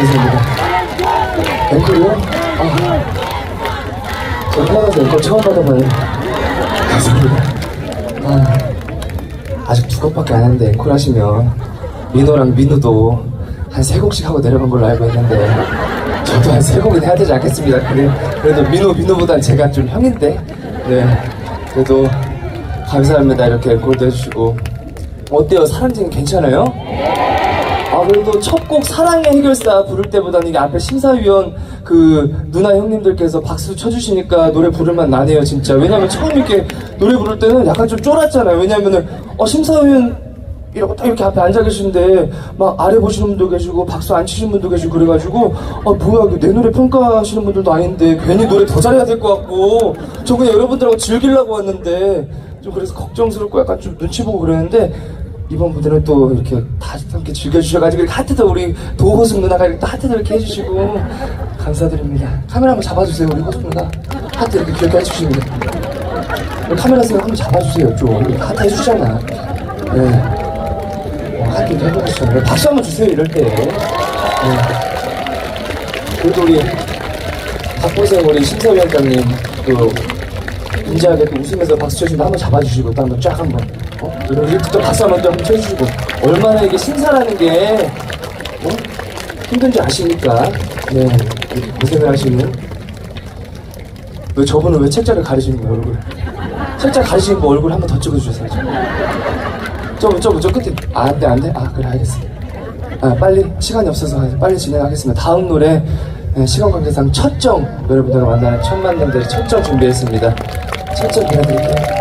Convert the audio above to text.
감사합니다. 앵콜이요? 아, 저 태어나서 앵콜 처음 받아봐요. 감사합니다. 아, 아직 두 곡밖에 안 했는데 앵콜 하시면 민호랑 민우도 한 세 곡씩 하고 내려간 걸로 알고 있는데 저도 한 세 곡은 해야 되지 않겠습니다. 그래, 그래도 민호, 민호보단 제가 좀 형인데 네, 그래도 감사합니다. 이렇게 앵콜도 해주시고 어때요? 사랑쟁이 괜찮아요? 아 그래도 첫 곡 사랑의 해결사 부를 때보다는 이게 앞에 심사위원 그 누나 형님들께서 박수 쳐주시니까 노래 부를만 나네요 진짜. 왜냐면 처음 이렇게 노래 부를 때는 약간 좀 쫄았잖아요. 왜냐면은 어 심사위원 이러고 딱 이렇게 앞에 앉아 계시는데 막 아래 보시는 분도 계시고 박수 안 치시는 분도 계시고 그래가지고 아 뭐야 내 노래 평가하시는 분들도 아닌데 괜히 노래 더 잘해야 될 것 같고. 저 그냥 여러분들하고 즐기려고 왔는데 좀 그래서 걱정스럽고 약간 좀 눈치 보고 그랬는데 이번 무대는 또 이렇게 다 함께 즐겨주셔가지고 이렇게 하트도 우리 도호숙 누나가 이렇게 또 하트도 이렇게 해주시고 감사드립니다. 카메라 한번 잡아주세요 우리 호숙 누나 하트 이렇게 귀엽게. 우리 카메라 생각 한번 잡아주세요 좀 이렇게 하트 해주잖아. 네. 어, 하트 좀 해보시죠. 박수 한번 주세요 이럴 때. 네. 그리고 우리 박보생 우리 심사위원장님 그 인자하게 또 웃으면서 박수 쳐주시면 한번 잡아주시고 또 한번 쫙 한번. 어? 이렇게 또 박수 한번 또 한번 쳐주시고. 얼마나 이게 심사라는 게 어? 힘든지 아십니까? 네. 이렇게 고생을 하시는. 왜 저분은 왜 책자를 가리시는 거예요 얼굴 책자 가리시는 거 얼굴 한번 더 찍어주세요 저, 저, 저 끝에. 아, 안돼 안돼. 아 그래 알겠어 아, 빨리 시간이 없어서 빨리 진행하겠습니다. 다음 노래 네, 시간 관계상 첫정 여러분들과 만나는 첫 만남들의 첫정 준비했습니다. 첫정 보내드릴게요.